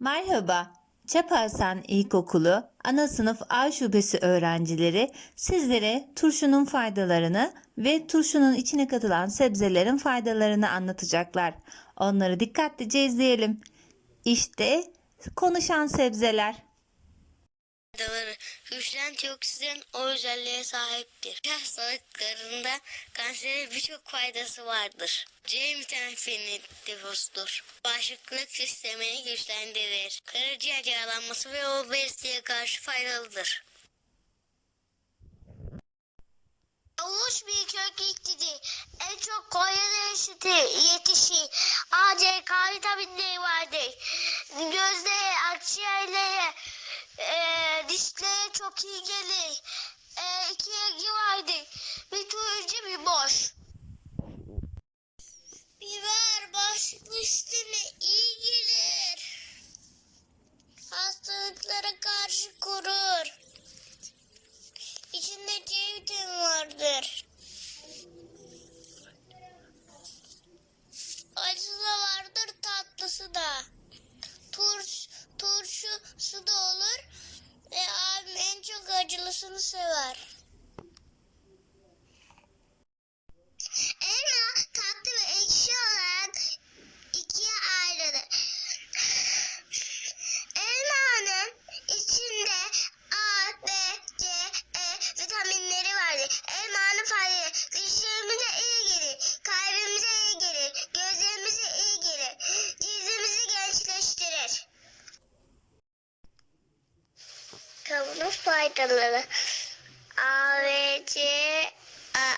Merhaba, Çapasan İlkokulu ana sınıf A şubesi öğrencileri sizlere turşunun faydalarını ve turşunun içine katılan sebzelerin faydalarını anlatacaklar. Onları dikkatlice izleyelim. İşte konuşan sebzeler. Güçlü antioksidan o özelliğe sahiptir. Hastalıklarında kansere birçok faydası vardır. C vitamini deposudur. Bağışıklık sistemini güçlendirir. Karaciğer yağlanması ve obeziteye karşı faydalıdır. Avuç bir kök iktidi. En çok Konya'da yetişti- yetişir. A, C, K vitaminleri vardır. Gözlere, akciğerlere, e, dişlere çok iyi gelir. E, iki rengi vardır. Bir turuncu bir boş. Biber bağışıklık sistemine iyi gelir. Hastalıklara karşı korur. İçinde C vitamini vardır. Acısı da vardır, tatlısı da. Turş, turşusu da olur. Çok acılısını sever. Elma tatlı ve ekşi olarak ikiye ayrılır. Elmanın içinde A, B, C, E vitaminleri vardır. Elmanın faydaları dişlerimize iyi gelir, kalbimize iyi gelir, gözlerimize iyi gelir, cildimizi gençleştirir. Kavunun faydaları A ve C A,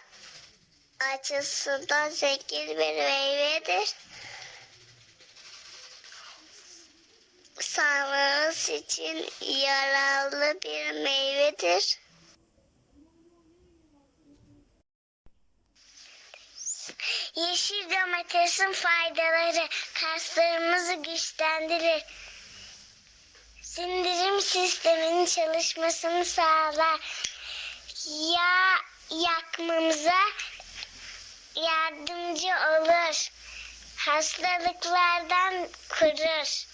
açısından zengin bir meyvedir. Sağlığımız için yararlı bir meyvedir. Yeşil domatesin faydaları kaslarımızı güçlendirir. Sindirim sisteminin çalışmasını sağlar. Yağ yakmamıza yardımcı olur. Hastalıklardan korur.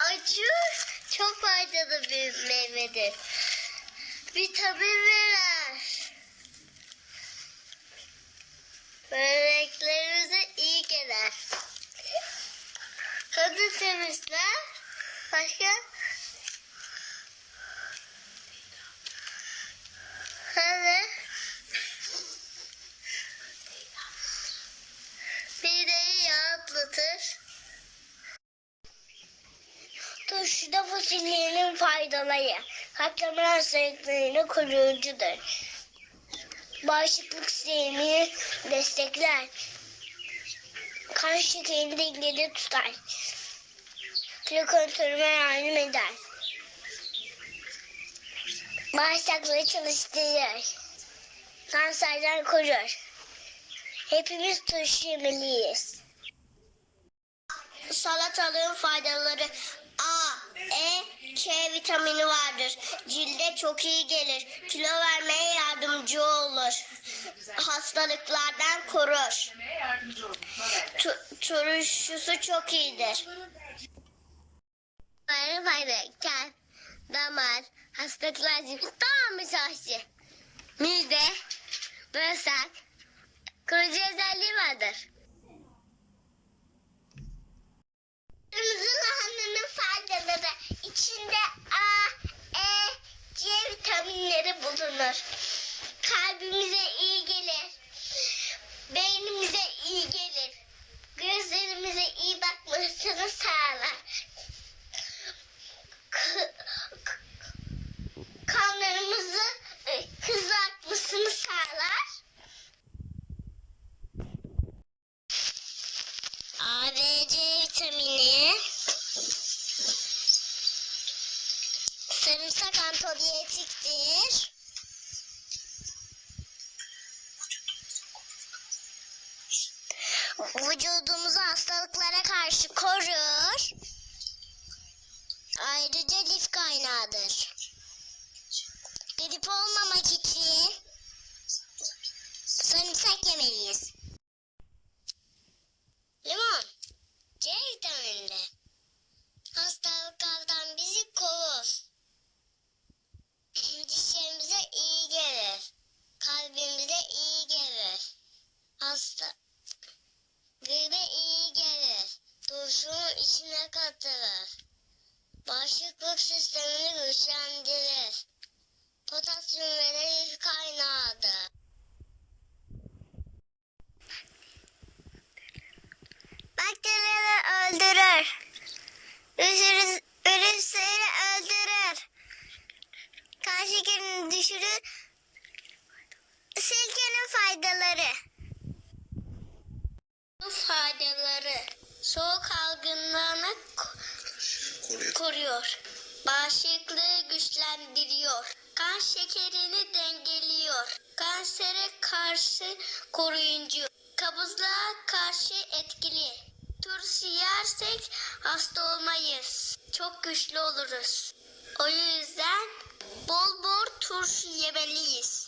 Acı çok faydalı bir meyvedir. Vitamin verer. Böreklerimize iyi gelir. Kanı temizler. Başka? Hadi. Mideyi rahatlatır. Turşuda fasulyenin faydaları. Katlama hastalıklarını koruyucudur. Bağışıklık sistemini destekler. Kan şekerini dengede tutar. Kilo kontrolüne yardım eder. Bağırsakları çalıştırır. Kanserden korur. Hepimiz turşu yemeliyiz. Salatalığın faydaları A, E, K vitamini vardır. Cilde çok iyi gelir. Kilo vermeye yardımcı olur. Hastalıklardan korur. Tu- turşusu çok iyidir. Fayda fayda, kel, damar, hastalıklar tamamı sahsi. Mide, bağırsak, koruyucu özelliği vardır. Kırmızı lahananın faydaları içinde A, E, C vitaminleri bulunur. Kalbimize iyi gelir. Beynimize iyi gelir. Gözlerimize iyi bakmasını sağlar. K- k- kanlarımızı e, kızartmasını sağlar. A, B, C vitamini. Sarımsak antibiyotiktir. Vücudumuzu hastalıklara karşı korur. Ayrıca lif kaynağıdır. Grip olmamak için sarımsak yemeliyiz. Limon. C içine katılır. Bağışıklık sistemini güçlendirir. Potasyum ve lif kaynağıdır. Bakterileri öldürür. Virüs, virüsleri öldürür. Kan şekerini düşürür. Sirkenin faydaları. Faydaları. Soğuk algınlığını Koruyor. Bağışıklığı güçlendiriyor. Kan şekerini dengeliyor. Kansere karşı koruyucu. Kabızlığa karşı etkili. Turşu yersek hasta olmayız. Çok güçlü oluruz. O yüzden bol bol turşu yemeliyiz.